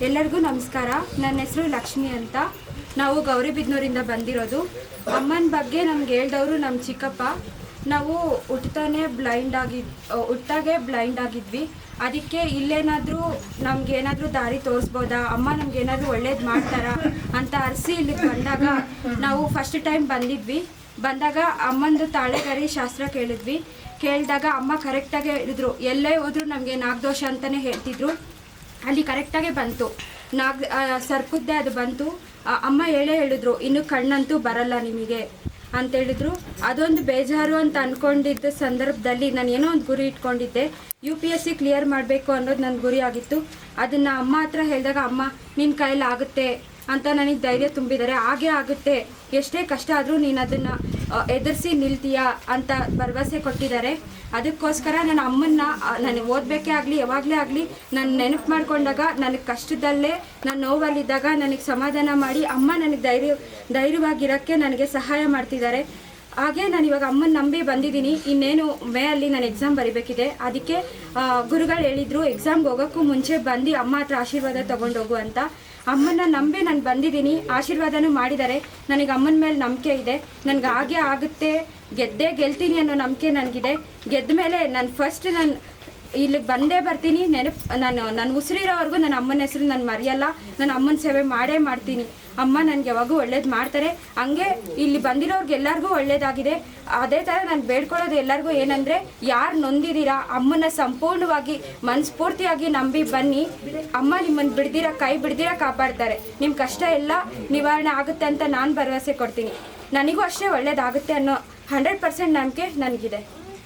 ಎಲ್ಲರಿಗೂ ನಮಸ್ಕಾರ. ನನ್ನ ಹೆಸರು ಲಕ್ಷ್ಮಿ ಅಂತ. ನಾವು ಗೌರಿಬಿದ್ನೂರಿಂದ ಬಂದಿರೋದು. ಅಮ್ಮನ ಬಗ್ಗೆ ನಮ್ಗೆ ಹೇಳ್ದವರು ನಮ್ಮ ಚಿಕ್ಕಪ್ಪ. ನಾವು ಹುಟ್ಟತಾನೆ ಬ್ಲೈಂಡ್ ಆಗಿ ಹುಟ್ಟಾಗೆ ಬ್ಲೈಂಡ್ ಆಗಿದ್ವಿ. ಅದಕ್ಕೆ ಇಲ್ಲೇನಾದರೂ ನಮ್ಗೆ ಏನಾದರೂ ದಾರಿ ತೋರಿಸ್ಬೋದಾ? ಅಮ್ಮ ನಮ್ಗೆ ಏನಾದರೂ ಒಳ್ಳೇದು ಮಾಡ್ತಾರಾ? ಅಂತ ಅರಸಿ ಇಲ್ಲಿಗೆ ಬಂದಾಗ ನಾವು ಫಸ್ಟ್ ಟೈಮ್ ಬಂದಿದ್ವಿ. ಬಂದಾಗ ಅಮ್ಮಂದು ತಾಳೆಗರಿ ಶಾಸ್ತ್ರ ಕೇಳಿದ್ವಿ. ಕೇಳಿದಾಗ ಅಮ್ಮ ಕರೆಕ್ಟಾಗಿ ಹೇಳಿದ್ರು. ಎಲ್ಲೇ ಹೋದ್ರು ನಮಗೆ ನಾಗದೋಷ ಅಂತಲೇ ಹೇಳ್ತಿದ್ರು. ಅಲ್ಲಿ ಕರೆಕ್ಟಾಗೆ ಬಂತು. ನಾಗ ಸರ್ಪುದ್ದೆ ಅದು ಬಂತು. ಅಮ್ಮ ಹೇಳೇ ಹೇಳಿದ್ರು, ಇನ್ನು ಕಣ್ಣಂತೂ ಬರಲ್ಲ ನಿಮಗೆ. ಅಂತ ಹೇಳಿದ್ರು. ಅದೊಂದು ಬೇಜಾರು ಅಂತ ಅನ್ಕೊಂಡಿದ್ದ ಸಂದರ್ಭದಲ್ಲಿ ನಾನು ಏನೋ ಒಂದು ಗುರಿ ಇಟ್ಕೊಂಡಿದ್ದೆ. U P S C clear ಮಾಡಬೇಕು ಅನ್ನೋದು ನನ್ನ ಗುರಿ ಆಗಿತ್ತು. ಅದನ್ನು ಅಮ್ಮ ಹತ್ರ ಹೇಳಿದಾಗ, ಅಮ್ಮ ನಿನ್ನ ಕೈಲಾಗುತ್ತೆ ಅಂತ ನನಗೆ ಧೈರ್ಯ ತುಂಬಿದ್ದಾರೆ ಹಾಗೆ ಆಗುತ್ತೆ. ಎಷ್ಟೇ ಕಷ್ಟ ಆದರೂ ನೀನು ಅದನ್ನು ಎದುರಿಸಿ ನಿಲ್ತೀಯಾ ಅಂತ ಭರವಸೆ ಕೊಟ್ಟಿದ್ದಾರೆ. ಅದಕ್ಕೋಸ್ಕರ ನನ್ನ ಅಮ್ಮನ್ನ ನನಗೆ ಓದಬೇಕೇ ಆಗಲಿ, ಯಾವಾಗಲೇ ಆಗಲಿ ನಾನು ನೆನಪು ಮಾಡಿಕೊಂಡಾಗ ನನಗೆ ಕಷ್ಟದಲ್ಲೇ, ನಾನು ನೋವಲ್ಲಿದ್ದಾಗ ನನಗೆ ಸಮಾಧಾನ ಮಾಡಿ ಅಮ್ಮ ನನಗೆ ಧೈರ್ಯ, ಧೈರ್ಯವಾಗಿರೋಕ್ಕೆ ನನಗೆ ಸಹಾಯ ಮಾಡ್ತಿದ್ದಾರೆ. ಹಾಗೆ ನಾನು ಇವಾಗ ಅಮ್ಮನ ನಂಬಿ ಬಂದಿದ್ದೀನಿ. ಇನ್ನೇನು ಮೇ ಅಲ್ಲಿ ನಾನು ಎಕ್ಸಾಮ್ ಬರಿಬೇಕಿದೆ. ಅದಕ್ಕೆ ಗುರುಗಳು ಹೇಳಿದರು ಎಕ್ಸಾಮ್ಗೆ ಹೋಗೋಕ್ಕೂ ಮುಂಚೆ ಬಂದು ಅಮ್ಮ ಹತ್ರ ಆಶೀರ್ವಾದ ತೊಗೊಂಡೋಗು ಅಂತ. ಅಮ್ಮನ ನಂಬಿ ನಾನು ಬಂದಿದ್ದೀನಿ. ಆಶೀರ್ವಾದನೂ ಮಾಡಿದ್ದಾರೆ. ನನಗೆ ಅಮ್ಮನ ಮೇಲೆ ನಂಬಿಕೆ ಇದೆ. ನನಗೆ ಹಾಗೆ ಆಗುತ್ತೆ. ಗೆದ್ದೇ ಗೆಲ್ತೀನಿ ಅನ್ನೋ ನಂಬಿಕೆ ನನಗಿದೆ. ಗೆದ್ದ ಮೇಲೆ ನಾನು ಫಸ್ಟ್ ನಾನು ಇಲ್ಲಿಗೆ ಬಂದೇ ಬರ್ತೀನಿ, ನೆನಪು, ನಾನು ನನ್ನ ಉಸಿರಿರೋವರೆಗೂ ನನ್ನ ಅಮ್ಮನ ಹೆಸರು ನಾನು ಮರೆಯಲ್ಲ ನನ್ನ ಅಮ್ಮನ ಸೇವೆ ಮಾಡೇ ಮಾಡ್ತೀನಿ. ಅಮ್ಮ ನನಗೆ ಯಾವಾಗೂ ಒಳ್ಳೇದು ಮಾಡ್ತಾರೆ. ಹಂಗೆ ಇಲ್ಲಿ ಬಂದಿರೋರ್ಗೆ ಎಲ್ಲರಿಗೂ ಒಳ್ಳೇದಾಗಿದೆ. ಅದೇ ಥರ ನಾನು ಬೇಡ್ಕೊಳ್ಳೋದು ಎಲ್ಲರಿಗೂ ಏನಂದರೆ, ಯಾರು ನೊಂದಿದ್ದೀರಾ ಅಮ್ಮನ ಸಂಪೂರ್ಣವಾಗಿ ಮನಸ್ಫೂರ್ತಿಯಾಗಿ ನಂಬಿ ಬನ್ನಿ. ಅಮ್ಮ ನಿಮ್ಮನ್ನು ಬಿಡ್ದಿರ, ಕೈ ಬಿಡ್ದಿರ ಕಾಪಾಡ್ತಾರೆ. ನಿಮ್ಮ ಕಷ್ಟ ಎಲ್ಲ ನಿವಾರಣೆ ಆಗುತ್ತೆ ಅಂತ ನಾನು ಭರವಸೆ ಕೊಡ್ತೀನಿ. ನನಗೂ ಅಷ್ಟೇ ಒಳ್ಳೇದಾಗುತ್ತೆ ಅನ್ನೋ ಹಂಡ್ರೆಡ್ ಪರ್ಸೆಂಟ್ ನಂಬಿಕೆ ನನಗಿದೆ.